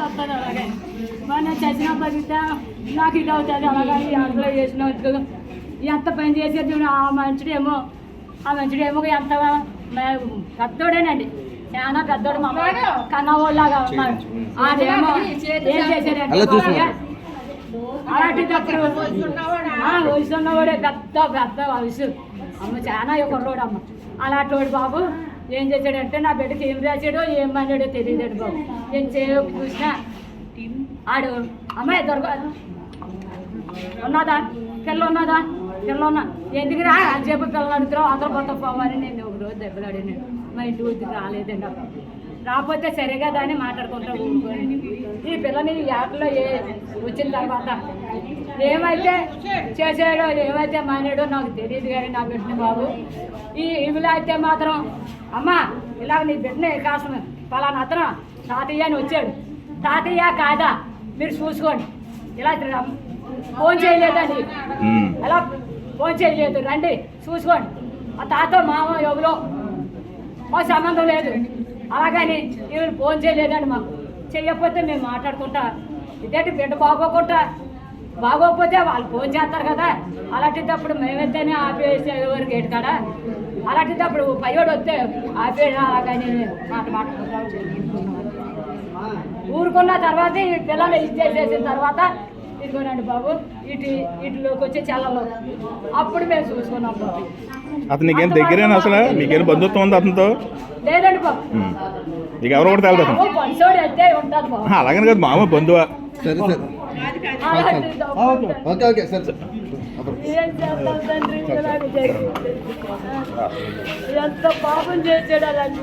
వస్తుంది అలాగే. మరి నేను చచ్చిన బతికితే నాకు ఇది అవుతుంది అలాగే ఈ అందులో చేసిన ఎంత పని చేసేది ఆ మంచుడేమో ఆ మంచుడేమో ఎంత పెద్దోడేనండి. చాలా పెద్దోడు మా కన్నవాళ్ళగా ఉన్నాడు. అదేమో ఏం చేశాడంటే అలా చూస్తున్నాడు. అలాంటిదప్పుడు ఆ, వయసు ఉన్నవాడే పెద్ద పెద్ద వయసు. అమ్మ చాలా కుర్రోడు అమ్మ అలాంటి వాడు బాబు. ఏం చేశాడంటే నా బిడ్డకి ఏం రాశాడో ఏం అన్నాడో తెలియదాడు బాబు. ఏం చేయకు చూసినా ఆడు అమ్మాయి దొరక ఉన్నదా? పిల్ల ఉన్నదా? పిల్ల ఉన్నా ఎందుకు రా? చెప్పు పిల్లలు అడుగుతావు అందరూ కొత్త పోవాలి నేను ఒక రోజు దెబ్బలాడాను. మా ఇంటి వద్దకు రాలేదండి అప్పుడు. రాకపోతే సరే కదా అని ఈ పిల్లని ఈ ఆటలో ఏ వచ్చిన తర్వాత ఏమైతే చేసాడో ఏమైతే మానేడో నాకు తెలియదు కానీ నా బిడ్డని బాబు. ఈ ఇవిలో అయితే మాత్రం అమ్మా ఇలాగ నీ బిడ్డని కాసం పలానా అతను తాతయ్య అని వచ్చాడు. తాతయ్య కాదా? మీరు చూసుకోండి. ఇలా ఫోన్ చేయలేదండి. అలా ఫోన్ చేయలేదు. రండి చూసుకోండి. ఆ తాత మామ ఎవరో. మా సంబంధం లేదు. అలాగని ఈవిడ ఫోన్ చేయలేదండి మాకు. చెయ్యకపోతే మేము మాట్లాడుకుంటా. ఇదేంటి బిడ్డ బాగోకుండా బాగోకపోతే వాళ్ళు ఫోన్ చేస్తారు కదా. అలాంటిదప్పుడు మేమైతేనే ఆపేసే ఎవరు గేట్ కాడ. అలాంటిదప్పుడు పయ్యోడు వస్తే ఆపేసి అలాగని మాట మాట్లాడుకుంటాం ఊరుకున్న తర్వాత ఈ పిల్లలు ఇచ్చేసేసిన తర్వాత ఇదిగోనండి బాబు ఇటు ఇటులోకి వచ్చి చల్లలో. అప్పుడు మేము చూసుకున్నాం బాబు. అతను నీకేం దగ్గరేనా అసలు? నీకేం బంధుత్వం ఉంది అతనితో? లేదండి బాబు. నీకు ఎవరు కూడా తెలదు పనిసోడు అయితే బాబు. అలాగని కాదు మామ బంధువా? సరే సరే. Okay okay. సరే. ఏం ఎంత పాపం చేసాడు అలాంటి